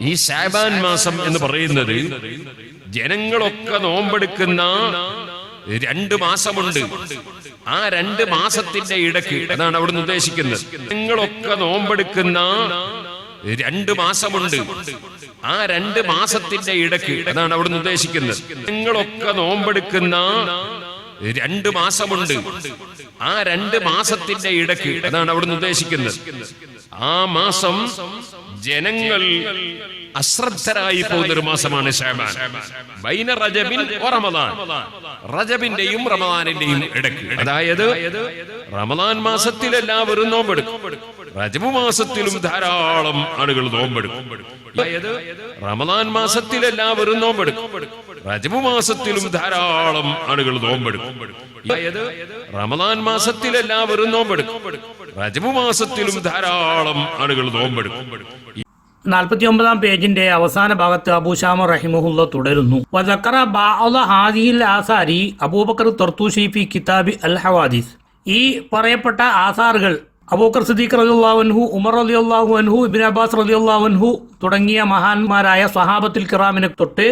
ഈ സഅബാൻ മാസം എന്ന് പറയുന്നത് ജനങ്ങളൊക്കെ നോമ്പെടുക്കുന്ന രണ്ട് മാസമുണ്ട്. ആ രണ്ട് മാസത്തിന്റെ ഇടയ്ക്ക് അതാണ് അവിടുന്ന് ഉദ്ദേശിക്കുന്നത്. ജനങ്ങളൊക്കെ നോമ്പെടുക്കുന്ന രണ്ട് മാസമുണ്ട്. ആ രണ്ട് മാസത്തിന്റെ ഇടയ്ക്ക് അതാണ് അവിടുന്ന് ഉദ്ദേശിക്കുന്നത്. ജനങ്ങളൊക്കെ നോമ്പെടുക്കുന്ന രണ്ട് മാസമുണ്ട്. ആ രണ്ട് മാസത്തിന്റെ ഇടയ്ക്ക് അതാണ് അവിടുന്ന് ഉദ്ദേശിക്കുന്നത്. ആ മാസം ജനങ്ങൾ അശ്രദ്ധരായി പോകുന്ന ഒരു മാസമാണ് ഷാബാൻ. ബൈന റജബിൻ റമദാൻ. റജബിന്റെയും റമദാനിന്റെയും ഇടയ്ക്ക്. അതായത് റമദാൻ മാസത്തിൽ എല്ലാവരും നോമ്പെടുക്കും. റജബ് മാസത്തിലും ധാരാളം ആളുകൾ നോമ്പെടുക്കും. അതായത് റമദാൻ മാസത്തിൽ എല്ലാവരും നോമ്പെടുക്കും. റജബ് മാസത്തിലും ധാരാളം ആളുകൾ നോമ്പെടുക്കും. അതായത് റമദാൻ മാസത്തിൽ എല്ലാവരും നോമ്പെടുക്കും. റജബ് മാസത്തിലും ധാരാളം ആളുകൾ നോമ്പെടുക്കും. നാൽപ്പത്തി ഒമ്പതാം പേജിന്റെ അവസാന ഭാഗത്ത് അബൂഷാമ റഹിമുഹുല്ല തുടരുന്നു. ആസാരി അബൂബക്കർ തർത്തൂഷി കിതാബി അൽ ഹവാദിസ്. ഈ പറയപ്പെട്ട ആസാറുകൾ അബൂക്കർ സിദ്ദീഖ് റളിയല്ലാഹു ഉമർ റളിയല്ലാഹു അൻഹു ഇബ്നു അബ്ബാസ് റളിയല്ലാഹു അൻഹു തുടങ്ങിയ മഹാന്മാരായ സഹാബത്തുൽ കിറാമിനെ തൊട്ട്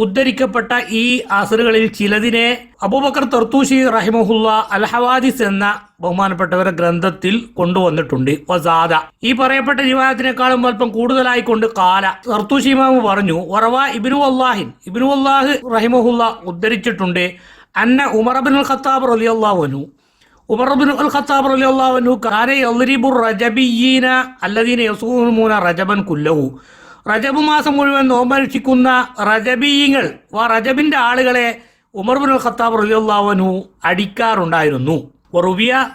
ഉദ്ധരിക്കപ്പെട്ട ഈ ആസറുകളിൽ ചിലതിനെ അബൂബക്കർ തർത്തൂഷി റഹിമഹുല്ല അൽഹവാദിസ് എന്ന ബഹുമാനപ്പെട്ടവരുടെ ഗ്രന്ഥത്തിൽ കൊണ്ടുവന്നിട്ടുണ്ട്. വസാദ. ഈ പറയപ്പെട്ട റിവായത്തിനേക്കാളും അല്പം കൂടുതലായി കൊണ്ട് കാല. തർത്തൂഷി ഇമാമു പറഞ്ഞു വറവ ഇബിനു അള്ളാഹിൻ ഇബിനു അള്ളാഹ് റഹിമഹുല്ല ഉദ്ധരിച്ചിട്ടുണ്ട്. അന്ന ഉമർ അബ്നുൽ ഖത്താബ് റളിയല്ലാഹു അൻഹു. ഉമർ ബിൻ അൽ ഖത്താബ് റജബൻ കുല്ലഹു. റജബ് മാസം മുഴുവൻ നോമ്പനുഷ്ഠിക്കുന്ന റജബീയങ്ങൾ ആ റജബിന്റെ ആളുകളെ ഉമർ ബിൻ അൽ ഖത്താബ് അൻഹു അടിക്കാറുണ്ടായിരുന്നു. റുബിയ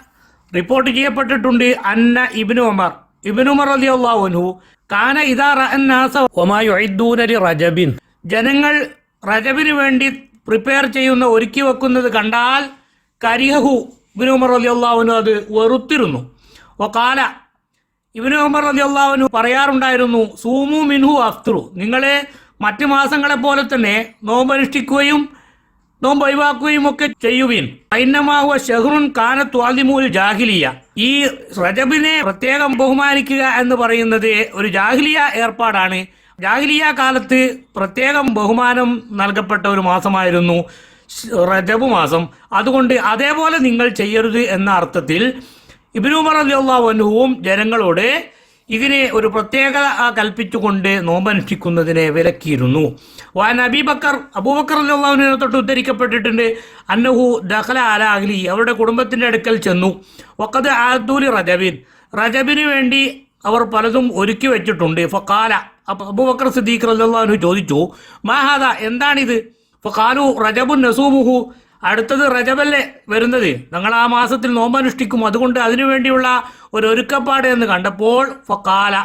റിപ്പോർട്ട് ചെയ്യപ്പെട്ടിട്ടുണ്ട് അന്ന ഇബ്നു ഉമർ. ഇബ്നു ഉമർ അൻഹു കാന ലി റജബിൻ. ജനങ്ങൾ റജബിന് വേണ്ടി പ്രിപ്പയർ ചെയ്യുന്ന ഒരുക്കി വെക്കുന്നത് കണ്ടാൽ കരിഹു ഇബ്നു ഉമർ റളിയല്ലാഹുവിന് അത് വെറുത്തിരുന്നു. ഒക്കാല ഇബ്നു ഉമർ റളിയല്ലാഹുവിന് പറയാറുണ്ടായിരുന്നു സൂമു മിൻഹു അഫ്തുറു നിങ്ങളെ മറ്റു മാസങ്ങളെ പോലെ തന്നെ നോമ്പനുഷ്ഠിക്കുകയും നോമ്പ് ഒഴിവാക്കുകയും ഒക്കെ ചെയ്യുവിൻ. ഐന്നമാഹുവ ഷെഹ്റുൻ കാന ത്വാലിമൂൽ ജാഹിലിയ. ഈ റജബിനെ പ്രത്യേകം ബഹുമാനിക്കുക എന്ന് പറയുന്നത് ഒരു ജാഹിലിയ ഏർപ്പാടാണ്. ജാഹിലിയ കാലത്ത് പ്രത്യേകം ബഹുമാനം നൽകപ്പെട്ട ഒരു മാസമായിരുന്നു റജബ് മാസം. അതുകൊണ്ട് അതേപോലെ നിങ്ങൾ ചെയ്യരുത് എന്ന അർത്ഥത്തിൽ ഇബിനുമർ അലിയുള്ളവനുവും ജനങ്ങളോട് ഇതിനെ ഒരു പ്രത്യേക കൽപ്പിച്ചുകൊണ്ട് നോമ്പനുഷ്ഠിക്കുന്നതിനെ വിലക്കിയിരുന്നു. വാൻ അബിബക്കർ അബൂബക്കർ അള്ളാഹുവിനെ തൊട്ട് ഉദ്ധരിക്കപ്പെട്ടിട്ടുണ്ട്. അന്നഹു ദഖല അല അഹ്ലി അവരുടെ കുടുംബത്തിന്റെ അടുക്കൽ ചെന്നു. വക്കത് ആദൂലി റജബിൻ റജബിന് വേണ്ടി അവർ പലതും ഒരുക്കി വെച്ചിട്ടുണ്ട്. ഫക്കാല അബൂബക്കർ സിദ്ദീഖ് അള്ളാഹുനു ചോദിച്ചു മാഹാദ എന്താണിത്? ഫക്കാലു റജബുൻ നസൂമുഹു. അടുത്തത് റജബല്ലേ വരുന്നത്. ഞങ്ങൾ ആ മാസത്തിൽ നോമ്പനുഷ്ഠിക്കും. അതുകൊണ്ട് അതിനുവേണ്ടിയുള്ള ഒരു ഒരുക്കപ്പാട് എന്ന് കണ്ടപ്പോൾ ഫക്കാല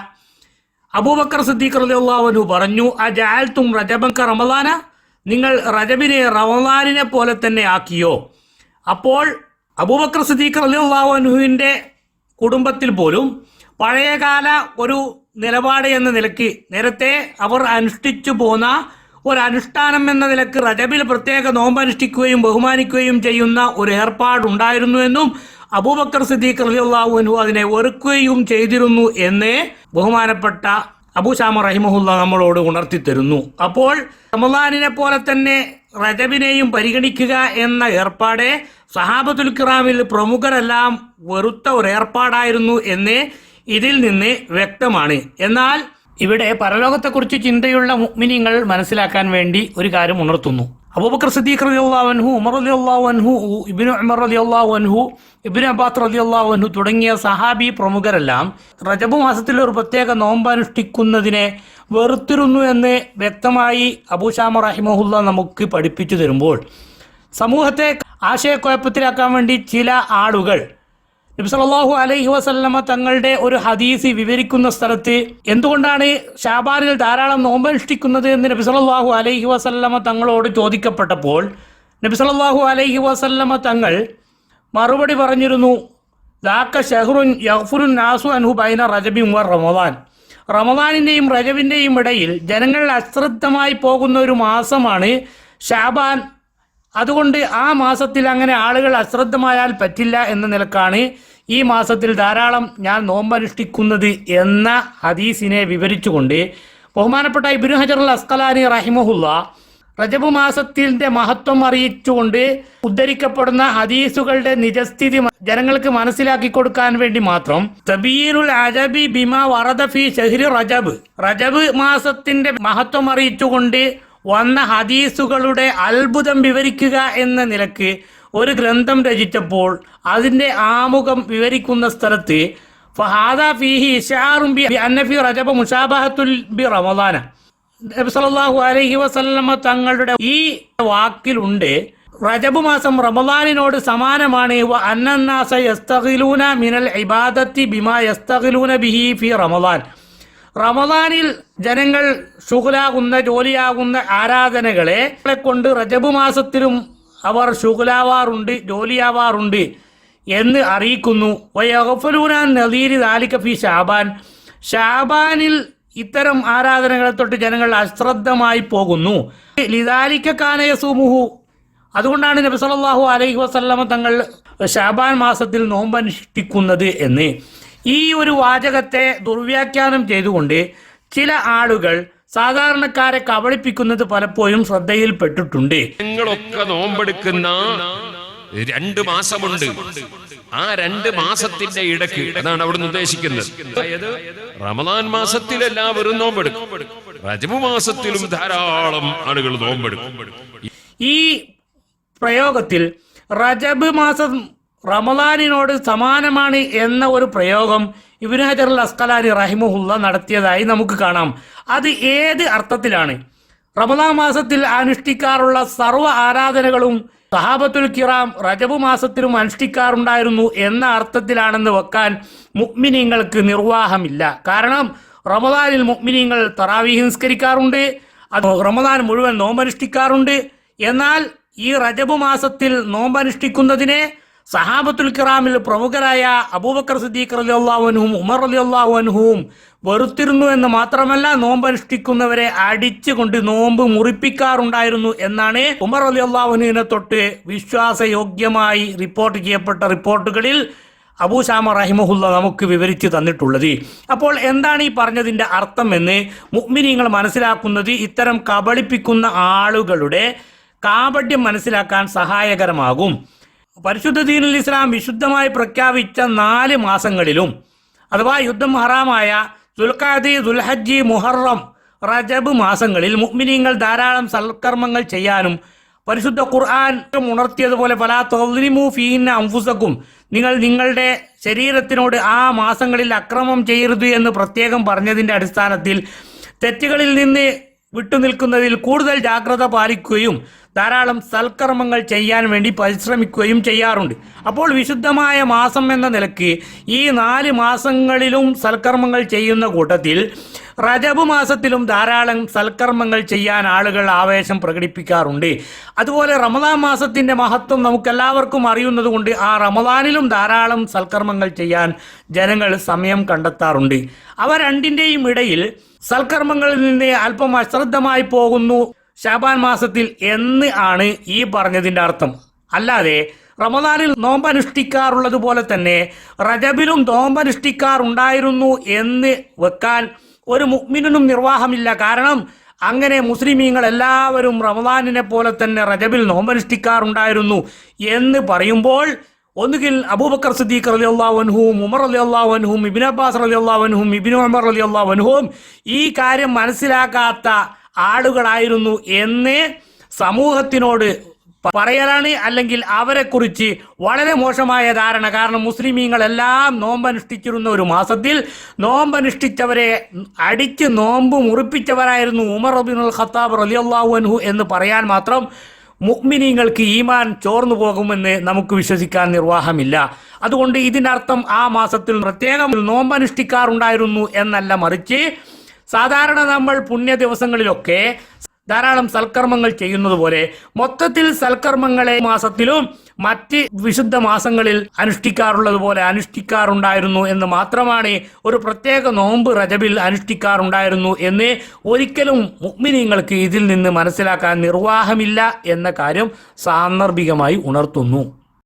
അബൂബക്കർ സിദ്ദീഖ് റളിയല്ലാഹു പറഞ്ഞു ആ ജാൽത്തും റജബക്ക റമദാന? നിങ്ങൾ റജബിനെ റമദാനിനെ പോലെ തന്നെ ആക്കിയോ? അപ്പോൾ അബൂബക്കർ സിദ്ദീഖ് അൻഹുവിന്റെ കുടുംബത്തിൽ പോലും പഴയകാല ഒരു നിലപാട് എന്ന നിലയ്ക്ക് നേരത്തെ അവർ അനുഷ്ഠിച്ചു പോന്ന ഒരു അനുഷ്ഠാനം എന്ന നിലയ്ക്ക് റജബിൽ പ്രത്യേക നോമ്പ് അനുഷ്ഠിക്കുകയും ബഹുമാനിക്കുകയും ചെയ്യുന്ന ഒരു ഏർപ്പാടുണ്ടായിരുന്നുവെന്നും അബൂബക്കർ സിദ്ദീഖ് അൻഹു അതിനെ ഒരുക്കുകയും ചെയ്തിരുന്നു എന്ന് ബഹുമാനപ്പെട്ട അബൂശാമ റഹിമഹുല്ല നമ്മളോട് ഉണർത്തിത്തരുന്നു. അപ്പോൾ റമദാനിനെ പോലെ തന്നെ റജബിനെയും പരിഗണിക്കുക എന്ന ഏർപ്പാടെ സഹാബത്തുൽ കിറാമിൽ പ്രമുഖരെല്ലാം വെറുത്ത ഒരു ഏർപ്പാടായിരുന്നു എന്ന് ഇതിൽ നിന്ന് വ്യക്തമാണ്. എന്നാൽ ഇവിടെ പരലോകത്തെക്കുറിച്ച് ചിന്തയുള്ള മുഗ്മിനിങ്ങൾ മനസ്സിലാക്കാൻ വേണ്ടി ഒരു കാര്യം ഉണർത്തുന്നു. അബൂബക്കർ സിദ്ദീഖ് റളിയല്ലാഹു അൻഹു ഉമർ റളിയല്ലാഹു അൻഹു ഇബ്നു ഉമർ റളിയല്ലാഹു അൻഹു ഇബ്നു അബ്ബാസ് റളിയല്ലാഹു അൻഹു തുടങ്ങിയ സഹാബി പ്രമുഖരെല്ലാം റജബ് മാസത്തിൽ ഒരു പ്രത്യേക നോമ്പ് അനുഷ്ഠിക്കുന്നതിനെ വെറുത്തിരുന്നു എന്ന് വ്യക്തമായി അബൂഷാമ റഹിമഹുല്ല നമുക്ക് പഠിപ്പിച്ചു തരുമ്പോൾ സമൂഹത്തെ ആശയക്കുഴപ്പത്തിലാക്കാൻ വേണ്ടി ചില ആളുകൾ നബിസല്ലാഹു അലൈഹി വസല്ലമ തങ്ങളുടെ ഒരു ഹദീസി വിവരിക്കുന്ന സ്ഥലത്ത് എന്തുകൊണ്ടാണ് ഷാബാനിൽ ധാരാളം നോമ്പനുഷ്ഠിക്കുന്നത് എന്ന് നബിസല്ലാഹു അലൈഹി വസല്ലമ തങ്ങളോട് ചോദിക്കപ്പെട്ടപ്പോൾ നബിസല്ലാഹു അലൈഹി വസല്ലമ തങ്ങൾ മറുപടി പറഞ്ഞിരുന്നു ദാക്ക ഷെഹ്റുൻ യഹ്ഫുറുൻ നാസു അൻഹു ബൈന റജബിൻ വ റമദാൻ. റമദാനിന്റെയും റജബിന്റെയും ഇടയിൽ ജനങ്ങൾ അശ്രദ്ധമായി പോകുന്ന ഒരു മാസമാണ് ഷാബാൻ അതുകൊണ്ട് ആ മാസത്തിൽ അങ്ങനെ ആളുകൾ അശ്രദ്ധമായാൽ പറ്റില്ല എന്ന നിലക്കാണ് ഈ മാസത്തിൽ ധാരാളം ഞാൻ നോമ്പനുഷ്ഠിക്കുന്നത് എന്ന ഹദീസിനെ വിവരിച്ചുകൊണ്ട് ബഹുമാനപ്പെട്ട ഇബ്നു ഹജർ അസ്കലാനി റഹിമഹുല്ല റജബ് മാസത്തിന്റെ മഹത്വം അറിയിച്ചുകൊണ്ട് ഉദ്ധരിക്കപ്പെടുന്ന ഹദീസുകളുടെ നിജസ്ഥിതി ജനങ്ങൾക്ക് മനസ്സിലാക്കി കൊടുക്കാൻ വേണ്ടി മാത്രം തബീറുൽ അജബി ബിമ വറദഫി ഷഹ്രി റജബ്. റജബ് മാസത്തിന്റെ മഹത്വം അറിയിച്ചുകൊണ്ട് വന്ന ഹദീസുകളുടെ അത്ഭുതം വിവരിക്കുക എന്ന നിലയ്ക്ക് ഒരു ഗ്രന്ഥം രചിച്ചപ്പോൾ അതിന്റെ ആമുഖം വിവരിക്കുന്ന സ്ഥലത്ത് ഫഹാദ ഫീഹി ഇഷാറും ബി അന്നഫി റജബ മുഷാബഹത്തുൽ ബി റമദാന. നബി സല്ലല്ലാഹു അലൈഹി വസല്ലമ തങ്ങളുടെ ഈ വാക്കിലുണ്ട് റജബ് മാസം റമദാനിനോട് സമാനമാണ് അന്നന്നാസ യസ്തഖിലൂന മിനൽ ഇബാദത്തി ബിമാ യസ്തഖിലൂന ബിഹി ഫി റമദാൻ. റമദാനിൽ ജനങ്ങൾ ശുഹലാകുന്ന ജോലിയാകുന്ന ആരാധനകളെ കൊണ്ട് റജബ് മാസത്തിലും അവർ ശുഗലാവാറുണ്ട് ജോലിയാവാറുണ്ട് എന്ന് അറിയിക്കുന്നു. വയഗഫലൂനാൻ നദീരി ദാലിക ഷാബാൻ. ഷാബാനിൽ ഇത്തരം ആരാധനകളെ തൊട്ട് ജനങ്ങൾ അശ്രദ്ധമായി പോകുന്നു. ലിദാലിക്ക അതുകൊണ്ടാണ് നബി സല്ലല്ലാഹു അലൈഹി വസല്ലമ തങ്ങൾ ഷാബാൻ മാസത്തിൽ നോമ്പനുഷ്ഠിക്കുന്നത് എന്ന്. ഈ ഒരു വാചകത്തെ ദുർവ്യാഖ്യാനം ചെയ്തുകൊണ്ട് ചില ആളുകൾ സാധാരണക്കാരെ കബളിപ്പിക്കുന്നത് പലപ്പോഴും ശ്രദ്ധയിൽപ്പെട്ടിട്ടുണ്ട്. നിങ്ങളൊക്കെ നോമ്പെടുക്കുന്ന രണ്ട് മാസമുണ്ട്. ആ രണ്ട് മാസത്തിന്റെ ഇടയ്ക്ക് അതാണ് അവിടുന്ന് ഉദ്ദേശിക്കുന്നത്. അതായത് റമദാൻ മാസത്തിൽ എല്ലാവരും നോമ്പെടുക്കും. റജബ് മാസത്തിലും ധാരാളം ആളുകൾ നോമ്പെടുക്കും. ഈ പ്രയോഗത്തിൽ റജബ് മാസം റമദാനിനോട് സമാനമാണ് എന്ന ഒരു പ്രയോഗം ഇബ്നു ഹജർ അൽ അസ്കലാനി റഹിമുഹുല്ല നടത്തിയതായി നമുക്ക് കാണാം. അത് ഏത് അർത്ഥത്തിലാണ്? റമലാ മാസത്തിൽ അനുഷ്ഠിക്കാറുള്ള സർവ ആരാധനകളും സഹാബത്തുൽ കിറാം റജബ് മാസത്തിലും അനുഷ്ഠിക്കാറുണ്ടായിരുന്നു എന്ന അർത്ഥത്തിലാണെന്ന് വെക്കാൻ മുക്മിനീങ്ങൾക്ക് നിർവാഹമില്ല. കാരണം റമദാനിൽ മുക്മിനീങ്ങൾ തറാവീഹ് നിസ്കരിക്കാറുണ്ട് അത് റമദാൻ മുഴുവൻ നോമ്പനുഷ്ഠിക്കാറുണ്ട്. എന്നാൽ ഈ റജബ് മാസത്തിൽ നോമ്പനുഷ്ഠിക്കുന്നതിനെ സഹാബത്തുൽ കിറാമിൽ പ്രമുഖരായ അബൂബക്കർ സിദ്ദീഖ് അലി അള്ളാഹുനും ഉമർ അലി അള്ളാഹുനും വെറുത്തിരുന്നു എന്ന് മാത്രമല്ല നോമ്പ് നോമ്പനുഷ്ഠിക്കുന്നവരെ അടിച്ചുകൊണ്ട് നോമ്പ് മുറിപ്പിക്കാറുണ്ടായിരുന്നു എന്നാണ് ഉമർ അലി അള്ളാഹുനുവിനെ തൊട്ട് വിശ്വാസയോഗ്യമായി റിപ്പോർട്ട് ചെയ്യപ്പെട്ട റിപ്പോർട്ടുകളിൽ അബൂശാമ റഹിമഹുല്ല നമുക്ക് വിവരിച്ചു തന്നിട്ടുള്ളത്. അപ്പോൾ എന്താണ് ഈ പറഞ്ഞതിന്റെ അർത്ഥം എന്ന് മുഗ്മിനിങ്ങൾ മനസ്സിലാക്കുന്നത് ഇത്തരം കബളിപ്പിക്കുന്ന ആളുകളുടെ കാപട്യം മനസ്സിലാക്കാൻ സഹായകരമാകും. പരിശുദ്ധ ദീനുൽ ഇസ്ലാം വിശുദ്ധമായി പ്രഖ്യാപിച്ച നാല് മാസങ്ങളിലും അഥവാ യുദ്ധം ഹറാമായ ദുൽഖാദി ദുൽഹജ്ജി മുഹറം റജബ് മാസങ്ങളിൽ മുഅ്മിനീങ്ങൾ ധാരാളം സൽക്കർമ്മങ്ങൾ ചെയ്യാനും പരിശുദ്ധ ഖുർആൻ ഉണർത്തിയതുപോലെ പല തൊലിമു ഫീന അംഫുസക്കും നിങ്ങൾ നിങ്ങളുടെ ശരീരത്തിനോട് ആ മാസങ്ങളിൽ അക്രമം ചെയ്യരുത് എന്ന് പ്രത്യേകം പറഞ്ഞതിന്റെ അടിസ്ഥാനത്തിൽ തെറ്റുകളിൽ നിന്ന് വിട്ടുനിൽക്കുന്നതിൽ കൂടുതൽ ജാഗ്രത പാലിക്കുകയും ധാരാളം സൽക്കർമ്മങ്ങൾ ചെയ്യാൻ വേണ്ടി പരിശ്രമിക്കുകയും ചെയ്യാറുണ്ട്. അപ്പോൾ വിശുദ്ധമായ മാസം എന്ന നിലയ്ക്ക് ഈ നാല് മാസങ്ങളിലും സൽക്കർമ്മങ്ങൾ ചെയ്യുന്ന കൂട്ടത്തിൽ റജബ് മാസത്തിലും ധാരാളം സൽക്കർമ്മങ്ങൾ ചെയ്യാൻ ആളുകൾ ആവേശം പ്രകടിപ്പിക്കാറുണ്ട്. അതുപോലെ റമദാൻ മാസത്തിന്റെ മഹത്വം നമുക്കെല്ലാവർക്കും അറിയുന്നത് കൊണ്ട് ആ റമദാനിലും ധാരാളം സൽക്കർമ്മങ്ങൾ ചെയ്യാൻ ജനങ്ങൾ സമയം കണ്ടെത്താറുണ്ട്. അവ രണ്ടിന്റെയും ഇടയിൽ സൽക്കർമ്മങ്ങളിൽ നിന്ന് അല്പം അശ്രദ്ധമായി പോകുന്നു ഷാബാൻ മാസത്തിൽ എന്ന് ആണ് ഈ പറഞ്ഞതിന്റെ അർത്ഥം. അല്ലാതെ റമദാനിൽ നോമ്പനുഷ്ഠിക്കാറുള്ളത് പോലെ തന്നെ റജബിലും നോമ്പനുഷ്ഠിക്കാറുണ്ടായിരുന്നു എന്ന് വെക്കാൻ ഒരു മുഗ്മിനും നിർവാഹമില്ല. കാരണം അങ്ങനെ മുസ്ലിമീങ്ങൾ എല്ലാവരും റമദാനിനെ പോലെ തന്നെ റജബിൽ നോമ്പനുഷ്ഠിക്കാറുണ്ടായിരുന്നു എന്ന് പറയുമ്പോൾ ഒന്നുകിൽ അബൂബക്കർ സിദ്ദീഖ് അലി അള്ളാഹുൻഹും ഉമർ അലി അള്ളാഹുൻഹും ഇബിൻ അബ്ബാസ് അലി അള്ളാഹുൻഹും ഇബിൻ ഉമർ അലി അള്ളാഹുൻഹും ഈ കാര്യം മനസ്സിലാക്കാത്ത ആളുകളായിരുന്നു എന്ന് സമൂഹത്തിനോട് പറയലാണ് അല്ലെങ്കിൽ അവരെക്കുറിച്ച് വളരെ മോശമായ ധാരണ. കാരണം മുസ്ലിമീങ്ങളെല്ലാം നോമ്പനുഷ്ഠിച്ചിരുന്ന ഒരു മാസത്തിൽ നോമ്പനുഷ്ഠിച്ചവരെ അടിച്ച് നോമ്പ് മുറിപ്പിച്ചവരായിരുന്നു ഉമർ റബിനുൽ ഖത്താബ് റലി അൻഹു എന്ന് പറയാൻ മാത്രം മുക്മിനീങ്ങൾക്ക് ഈമാൻ ചോർന്നു പോകുമെന്ന് നമുക്ക് വിശ്വസിക്കാൻ നിർവാഹമില്ല. അതുകൊണ്ട് ഇതിനർത്ഥം ആ മാസത്തിൽ പ്രത്യേകം നോമ്പനുഷ്ഠിക്കാറുണ്ടായിരുന്നു എന്നല്ല മറിച്ച് സാധാരണ നമ്മൾ പുണ്യ ദിവസങ്ങളിലൊക്കെ ധാരാളം സൽക്കർമ്മങ്ങൾ ചെയ്യുന്നത് പോലെ മൊത്തത്തിൽ സൽക്കർമ്മങ്ങളെ മാസത്തിലും മറ്റ് വിശുദ്ധ മാസങ്ങളിൽ അനുഷ്ഠിക്കാറുള്ളത് പോലെ അനുഷ്ഠിക്കാറുണ്ടായിരുന്നു എന്ന് മാത്രമാണ് ഒരു പ്രത്യേക നോമ്പ് റജബിൽ അനുഷ്ഠിക്കാറുണ്ടായിരുന്നു എന്ന് ഒരിക്കലും മുഗ്മിനീങ്ങൾക്ക് ഇതിൽ നിന്ന് മനസ്സിലാക്കാൻ നിർവാഹമില്ല എന്ന കാര്യം സാന്ദർഭികമായി ഉണർത്തുന്നു.